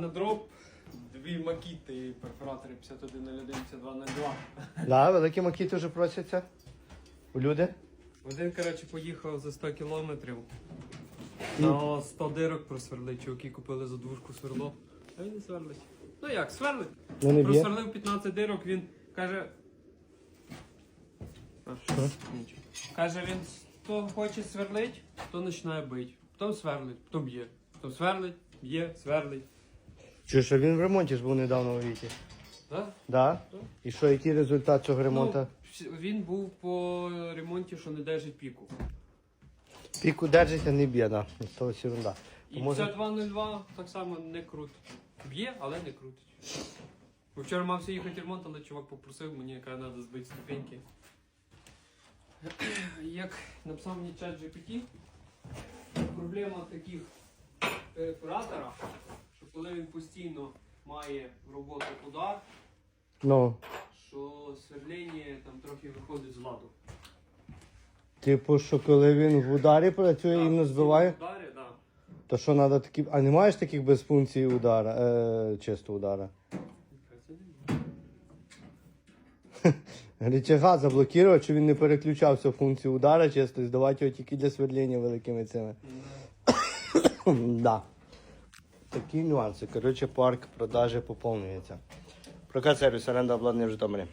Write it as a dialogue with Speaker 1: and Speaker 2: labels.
Speaker 1: На дроп дві макіти перфоратори 5101 5202.
Speaker 2: Да, великі макіти вже просяться. У люди.
Speaker 1: Один, коротше, поїхав за 100 кілометрів. На 100 дирок просверлить, чуваки купили за двушку сверло. А він не сверлить. Ну як, сверлить?
Speaker 2: Ну не б'є.
Speaker 1: Просверлив 15 дирок, він каже. А? Нічого. Каже, він хто хоче сверлить, то починає бити. Потім сверлить, потім б'є. Потім сверлить, б'є, сверлить.
Speaker 2: Чи що він в ремонті ж був недавно у віті?
Speaker 1: Да?
Speaker 2: Да?
Speaker 1: Так.
Speaker 2: І що, який результат цього ремонту?
Speaker 1: Ну, він був по ремонті, що не держить піку.
Speaker 2: Піку держить, а не б'є, да. То ось ерунда.
Speaker 1: І
Speaker 2: Може-
Speaker 1: 5202 так само не крутить. Б'є, але не крутить. Бо Вчора мався їхати ремонт, але чувак попросив мені, яка треба збити ступеньки. Як написав мені чат GPT, проблема таких перфораторів, що коли він постійно має в роботу удар,
Speaker 2: Ну,
Speaker 1: що сверлення там трохи виходить з ладу.
Speaker 2: типу, що коли він в ударі працює і не збиває,
Speaker 1: В ударі, да.
Speaker 2: то що треба такі. А не маєш таких без функції удара, е, чисто удара? Рычага заблокувати, щоб він не переключався в функцію удара, чисто, і здавати його тільки для сверління великими цими. да. Такі нюанси. Коротше, парк продажі поповнюється. Прокат сервіс оренда обладнання в Житомирі.